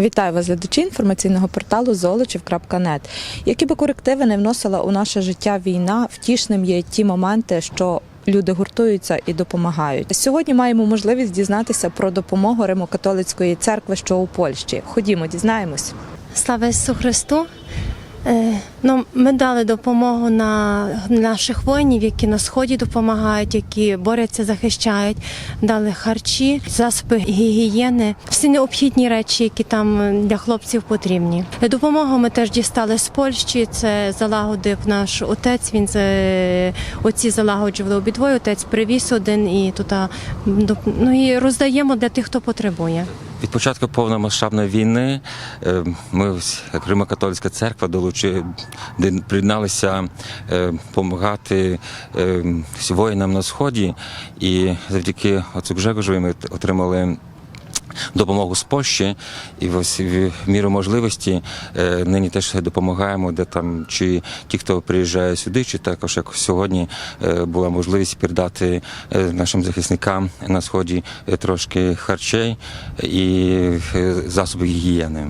Вітаю вас, глядачі інформаційного порталу золочів.нет. Які би корективи не вносила у наше життя війна, втішним є ті моменти, що люди гуртуються і допомагають. Сьогодні маємо можливість дізнатися про допомогу Римо-католицької церкви, що у Польщі. Ходімо, дізнаємось. Слава Ісусу Христу! Е, Ну, ми дали допомогу на наших воїнів, які на сході допомагають, які борються, захищають. Дали харчі, засоби гігієни, всі необхідні речі, які там для хлопців потрібні. Допомогу ми теж дістали з Польщі. Це залагодив наш отець. Він з оці залагоджували обидвоє. Отець привіз один і тут ну і роздаємо для тих, хто потребує. Від початку повномасштабної війни е, ми, як Римо-католицька церква, долучи, приєдналися допомагати воїнам на сході, і завдяки отцю Гжегожові ми отримали. Допомогу з Польщі і в міру можливості е, нині теж допомагаємо, де там чи ті, хто приїжджає сюди, чи також як сьогодні е, була можливість передати е, нашим захисникам на сході трошки харчей і засобів гігієни.